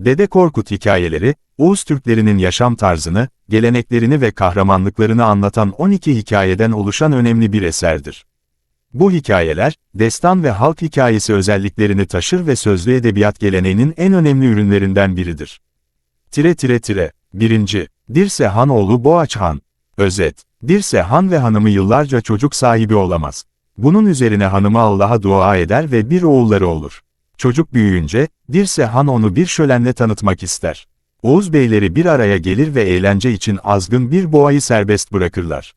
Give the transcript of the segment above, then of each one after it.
Dede Korkut hikayeleri, Oğuz Türklerinin yaşam tarzını, geleneklerini ve kahramanlıklarını anlatan 12 hikayeden oluşan önemli bir eserdir. Bu hikayeler, destan ve halk hikayesi özelliklerini taşır ve sözlü edebiyat geleneğinin en önemli ürünlerinden biridir. Tire tire tire. 1. Dirse Hanoğlu Boğaç Han. Özet. Dirse Han ve hanımı yıllarca çocuk sahibi olamaz. Bunun üzerine hanımı Allah'a dua eder ve bir oğulları olur. Çocuk büyüyünce, Dirse Han onu bir şölenle tanıtmak ister. Oğuz beyleri bir araya gelir ve eğlence için azgın bir boğayı serbest bırakırlar.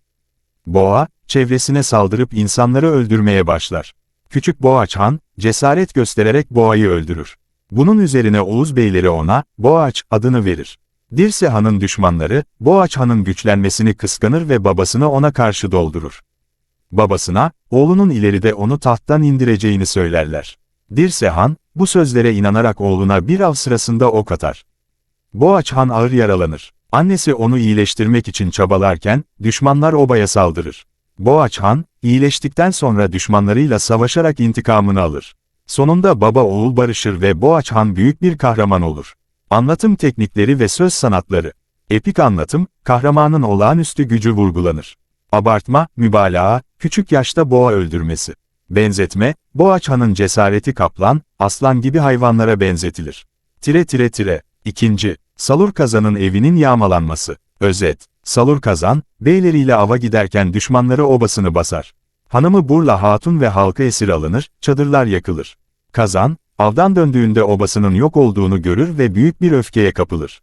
Boğa, çevresine saldırıp insanları öldürmeye başlar. Küçük Boğaç Han, cesaret göstererek boğayı öldürür. Bunun üzerine Oğuz beyleri ona, Boğaç adını verir. Dirse Han'ın düşmanları, Boğaç Han'ın güçlenmesini kıskanır ve babasını ona karşı doldurur. Babasına, oğlunun ileride onu tahttan indireceğini söylerler. Dirse Han, bu sözlere inanarak oğluna bir av sırasında ok atar. Boğaç Han ağır yaralanır. Annesi onu iyileştirmek için çabalarken, düşmanlar obaya saldırır. Boğaç Han, iyileştikten sonra düşmanlarıyla savaşarak intikamını alır. Sonunda baba oğul barışır ve Boğaç Han büyük bir kahraman olur. Anlatım teknikleri ve söz sanatları. Epik anlatım, kahramanın olağanüstü gücü vurgulanır. Abartma, mübalağa, küçük yaşta boğa öldürmesi. Benzetme, Boğaç Han'ın cesareti kaplan, aslan gibi hayvanlara benzetilir. Tire tire tire. İkinci, Salur Kazan'ın evinin yağmalanması. Özet, Salur Kazan, beyleriyle ava giderken düşmanları obasını basar. Hanımı Burla Hatun ve halka esir alınır, çadırlar yakılır. Kazan, avdan döndüğünde obasının yok olduğunu görür ve büyük bir öfkeye kapılır.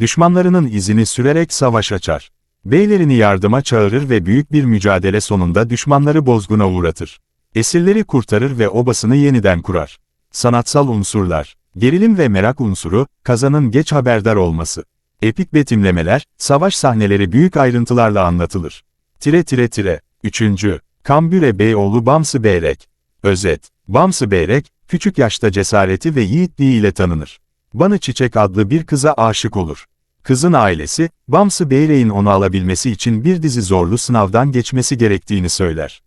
Düşmanlarının izini sürerek savaş açar. Beylerini yardıma çağırır ve büyük bir mücadele sonunda düşmanları bozguna uğratır. Esirleri kurtarır ve obasını yeniden kurar. Sanatsal unsurlar, gerilim ve merak unsuru, kazanın geç haberdar olması. Epik betimlemeler, savaş sahneleri büyük ayrıntılarla anlatılır. Tire tire tire. 3. Kambüre Beyoğlu Bamsı Beyrek. Özet, Bamsı Beyrek, küçük yaşta cesareti ve yiğitliği ile tanınır. Banı Çiçek adlı bir kıza aşık olur. Kızın ailesi, Bamsı Beyrek'in onu alabilmesi için bir dizi zorlu sınavdan geçmesi gerektiğini söyler.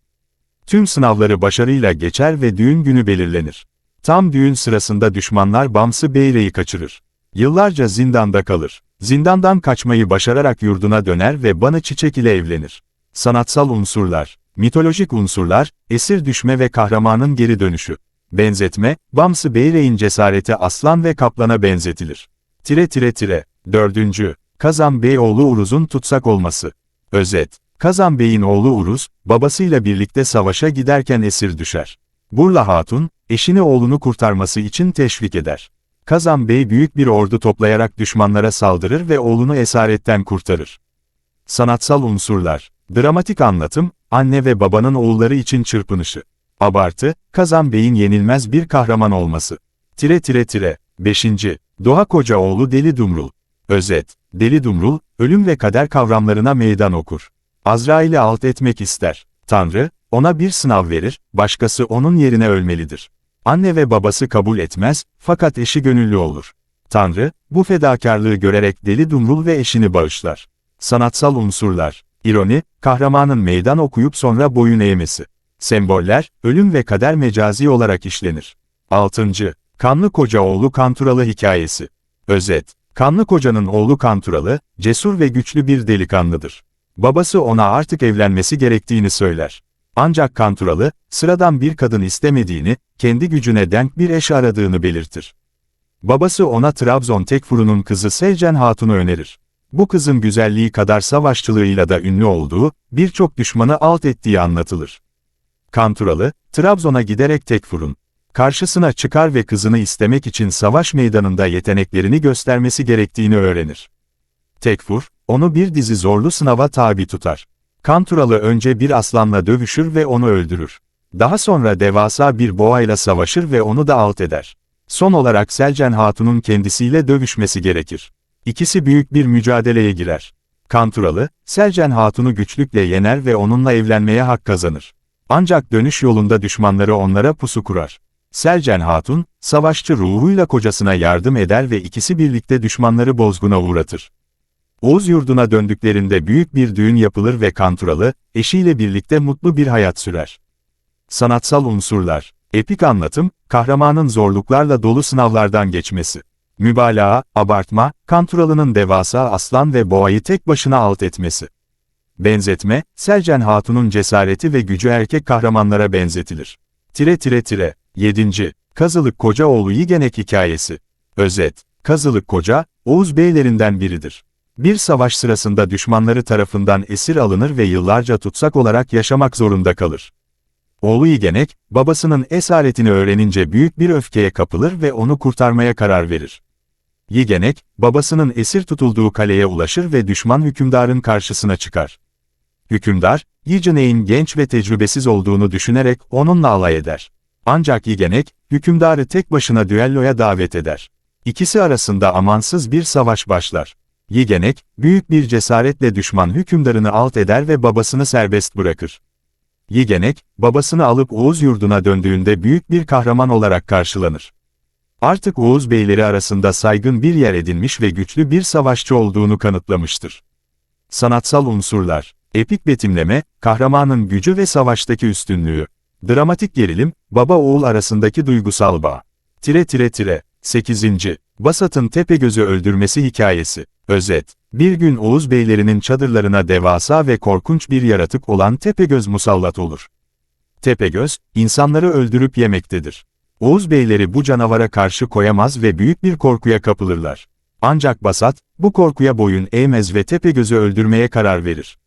Tüm sınavları başarıyla geçer ve düğün günü belirlenir. Tam düğün sırasında düşmanlar Bamsı Beyrek'i kaçırır. Yıllarca zindanda kalır. Zindandan kaçmayı başararak yurduna döner ve Banı Çiçek ile evlenir. Sanatsal unsurlar, mitolojik unsurlar, esir düşme ve kahramanın geri dönüşü. Benzetme, Bamsı Beyrek'in cesareti aslan ve kaplana benzetilir. Tire tire tire. Dördüncü, Kazan Bey oğlu Uruz'un tutsak olması. Özet, Kazan Bey'in oğlu Uruz, babasıyla birlikte savaşa giderken esir düşer. Burla Hatun, eşini oğlunu kurtarması için teşvik eder. Kazan Bey büyük bir ordu toplayarak düşmanlara saldırır ve oğlunu esaretten kurtarır. Sanatsal unsurlar, dramatik anlatım, anne ve babanın oğulları için çırpınışı. Abartı, Kazan Bey'in yenilmez bir kahraman olması. Tire tire tire. 5. Doğa Kocaoğlu Deli Dumrul. Özet, Deli Dumrul, ölüm ve kader kavramlarına meydan okur. Azrail'i alt etmek ister. Tanrı, ona bir sınav verir, başkası onun yerine ölmelidir. Anne ve babası kabul etmez, fakat eşi gönüllü olur. Tanrı, bu fedakarlığı görerek Deli Dumrul ve eşini bağışlar. Sanatsal unsurlar, ironi, kahramanın meydan okuyup sonra boyun eğmesi. Semboller, ölüm ve kader mecazi olarak işlenir. 6. Kanlı Kocaoğlu Kanturalı Hikayesi Özet, Kanlı Koca'nın oğlu Kanturalı, cesur ve güçlü bir delikanlıdır. Babası ona artık evlenmesi gerektiğini söyler. Ancak Kanturalı, sıradan bir kadın istemediğini, kendi gücüne denk bir eş aradığını belirtir. Babası ona Trabzon Tekfuru'nun kızı Selcen Hatun'u önerir. Bu kızın güzelliği kadar savaşçılığıyla da ünlü olduğu, birçok düşmanı alt ettiği anlatılır. Kanturalı, Trabzon'a giderek Tekfur'un karşısına çıkar ve kızını istemek için savaş meydanında yeteneklerini göstermesi gerektiğini öğrenir. Tekfur, onu bir dizi zorlu sınava tabi tutar. Kanturalı önce bir aslanla dövüşür ve onu öldürür. Daha sonra devasa bir boğayla savaşır ve onu da alt eder. Son olarak Selcen Hatun'un kendisiyle dövüşmesi gerekir. İkisi büyük bir mücadeleye girer. Kanturalı, Selcen Hatun'u güçlükle yener ve onunla evlenmeye hak kazanır. Ancak dönüş yolunda düşmanları onlara pusu kurar. Selcen Hatun, savaşçı ruhuyla kocasına yardım eder ve ikisi birlikte düşmanları bozguna uğratır. Oğuz yurduna döndüklerinde büyük bir düğün yapılır ve Kanturalı, eşiyle birlikte mutlu bir hayat sürer. Sanatsal unsurlar, epik anlatım, kahramanın zorluklarla dolu sınavlardan geçmesi. Mübalağa, abartma, Kanturalı'nın devasa aslan ve boğayı tek başına alt etmesi. Benzetme, Selcen Hatun'un cesareti ve gücü erkek kahramanlara benzetilir. Tire tire tire. 7. Kazılık Kocaoğlu Yigenek Hikayesi. Özet. Kazılık Koca, Oğuz beylerinden biridir. Bir savaş sırasında düşmanları tarafından esir alınır ve yıllarca tutsak olarak yaşamak zorunda kalır. Oğlu Yigenek, babasının esaretini öğrenince büyük bir öfkeye kapılır ve onu kurtarmaya karar verir. Yigenek, babasının esir tutulduğu kaleye ulaşır ve düşman hükümdarın karşısına çıkar. Hükümdar, Yigenek'in genç ve tecrübesiz olduğunu düşünerek onunla alay eder. Ancak Yigenek, hükümdarı tek başına düelloya davet eder. İkisi arasında amansız bir savaş başlar. Yigenek, büyük bir cesaretle düşman hükümdarını alt eder ve babasını serbest bırakır. Yigenek, babasını alıp Oğuz yurduna döndüğünde büyük bir kahraman olarak karşılanır. Artık Oğuz beyleri arasında saygın bir yer edinmiş ve güçlü bir savaşçı olduğunu kanıtlamıştır. Sanatsal unsurlar, epik betimleme, kahramanın gücü ve savaştaki üstünlüğü. Dramatik gerilim, baba-oğul arasındaki duygusal bağ. Tire tire tire. 8. Basat'ın Tepegöz'ü öldürmesi hikayesi. Özet. Bir gün Oğuz beylerinin çadırlarına devasa ve korkunç bir yaratık olan Tepegöz musallat olur. Tepegöz, insanları öldürüp yemektedir. Oğuz beyleri bu canavara karşı koyamaz ve büyük bir korkuya kapılırlar. Ancak Basat, bu korkuya boyun eğmez ve Tepegöz'ü öldürmeye karar verir.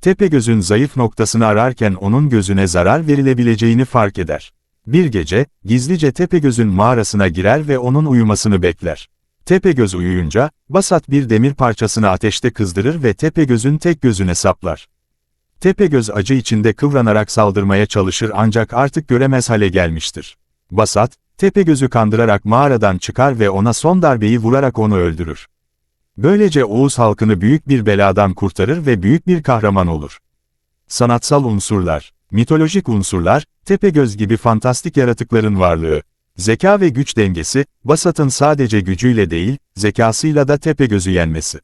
Tepegöz'ün zayıf noktasını ararken onun gözüne zarar verilebileceğini fark eder. Bir gece, gizlice Tepegöz'ün mağarasına girer ve onun uyumasını bekler. Tepegöz uyuyunca, Basat bir demir parçasını ateşte kızdırır ve Tepegöz'ün tek gözüne saplar. Tepegöz acı içinde kıvranarak saldırmaya çalışır ancak artık göremez hale gelmiştir. Basat, Tepegöz'ü kandırarak mağaradan çıkar ve ona son darbeyi vurarak onu öldürür. Böylece Oğuz halkını büyük bir beladan kurtarır ve büyük bir kahraman olur. Sanatsal unsurlar, mitolojik unsurlar, Tepegöz gibi fantastik yaratıkların varlığı. Zeka ve güç dengesi, Basat'ın sadece gücüyle değil, zekasıyla da Tepegöz'ü yenmesi.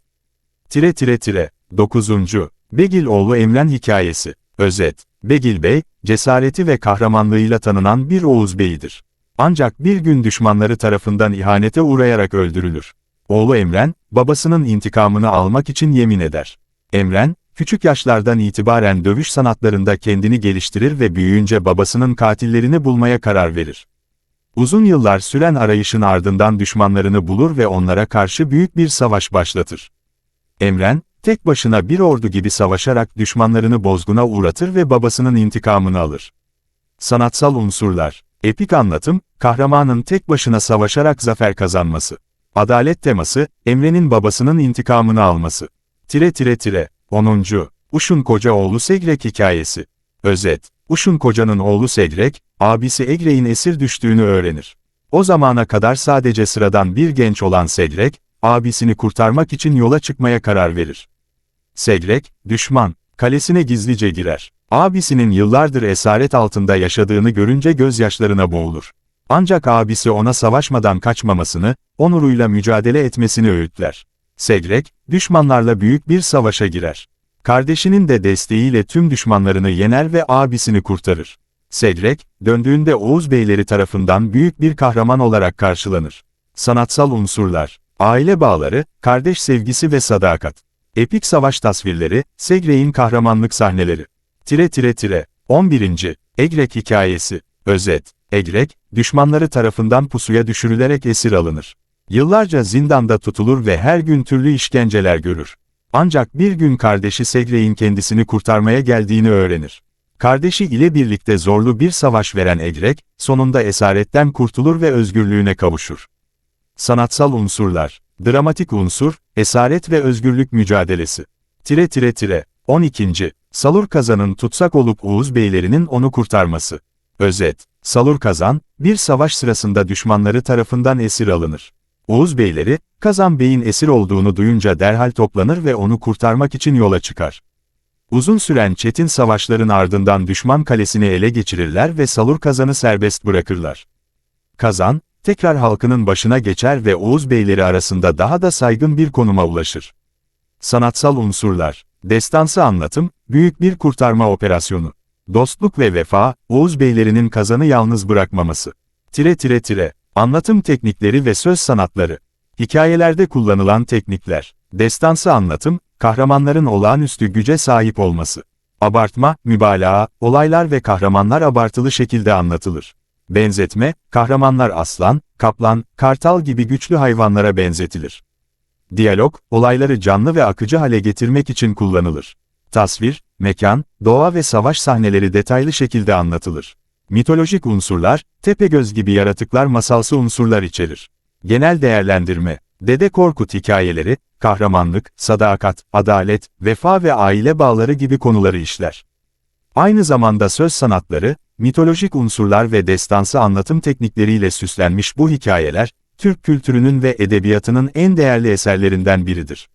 Tire tire tire. 9. Begil oğlu Emren hikayesi. Özet. Begil Bey, cesareti ve kahramanlığıyla tanınan bir Oğuz beyidir. Ancak bir gün düşmanları tarafından ihanete uğrayarak öldürülür. Oğlu Emren, babasının intikamını almak için yemin eder. Emren, küçük yaşlardan itibaren dövüş sanatlarında kendini geliştirir ve büyüyünce babasının katillerini bulmaya karar verir. Uzun yıllar süren arayışın ardından düşmanlarını bulur ve onlara karşı büyük bir savaş başlatır. Emren, tek başına bir ordu gibi savaşarak düşmanlarını bozguna uğratır ve babasının intikamını alır. Sanatsal unsurlar, epik anlatım, kahramanın tek başına savaşarak zafer kazanması. Adalet teması, Emre'nin babasının intikamını alması. Tire tire tire. 10. Uşun Koca oğlu Segrek hikayesi. Özet. Uşun Koca'nın oğlu Segrek, abisi Egre'in esir düştüğünü öğrenir. O zamana kadar sadece sıradan bir genç olan Segrek, abisini kurtarmak için yola çıkmaya karar verir. Segrek, düşman, kalesine gizlice girer. Abisinin yıllardır esaret altında yaşadığını görünce gözyaşlarına boğulur. Ancak abisi ona savaşmadan kaçmamasını, onuruyla mücadele etmesini öğütler. Segrek, düşmanlarla büyük bir savaşa girer. Kardeşinin de desteğiyle tüm düşmanlarını yener ve abisini kurtarır. Segrek, döndüğünde Oğuz beyleri tarafından büyük bir kahraman olarak karşılanır. Sanatsal unsurlar, aile bağları, kardeş sevgisi ve sadakat. Epik savaş tasvirleri, Segrek'in kahramanlık sahneleri. Tire tire tire. 11. Egrek hikayesi. Özet. Egrek, düşmanları tarafından pusuya düşürülerek esir alınır. Yıllarca zindanda tutulur ve her gün türlü işkenceler görür. Ancak bir gün kardeşi Segrek'in kendisini kurtarmaya geldiğini öğrenir. Kardeşi ile birlikte zorlu bir savaş veren Egrek, sonunda esaretten kurtulur ve özgürlüğüne kavuşur. Sanatsal unsurlar, dramatik unsur, esaret ve özgürlük mücadelesi. Tire tire tire. 12. Salur Kazan'ın tutsak olup Oğuz beylerinin onu kurtarması. Özet. Salur Kazan, bir savaş sırasında düşmanları tarafından esir alınır. Oğuz beyleri, Kazan Bey'in esir olduğunu duyunca derhal toplanır ve onu kurtarmak için yola çıkar. Uzun süren çetin savaşların ardından düşman kalesini ele geçirirler ve Salur Kazan'ı serbest bırakırlar. Kazan, tekrar halkının başına geçer ve Oğuz beyleri arasında daha da saygın bir konuma ulaşır. Sanatsal unsurlar, destansı anlatım, büyük bir kurtarma operasyonu. Dostluk ve vefa, Oğuz beylerinin kazanı yalnız bırakmaması. Tire tire tire, anlatım teknikleri ve söz sanatları. Hikayelerde kullanılan teknikler. Destansı anlatım, kahramanların olağanüstü güce sahip olması. Abartma, mübalağa, olaylar ve kahramanlar abartılı şekilde anlatılır. Benzetme, kahramanlar aslan, kaplan, kartal gibi güçlü hayvanlara benzetilir. Diyalog, olayları canlı ve akıcı hale getirmek için kullanılır. Tasvir, mekan, doğa ve savaş sahneleri detaylı şekilde anlatılır. Mitolojik unsurlar, Tepegöz gibi yaratıklar masalsı unsurlar içerir. Genel değerlendirme, Dede Korkut hikayeleri, kahramanlık, sadakat, adalet, vefa ve aile bağları gibi konuları işler. Aynı zamanda söz sanatları, mitolojik unsurlar ve destansı anlatım teknikleriyle süslenmiş bu hikayeler, Türk kültürünün ve edebiyatının en değerli eserlerinden biridir.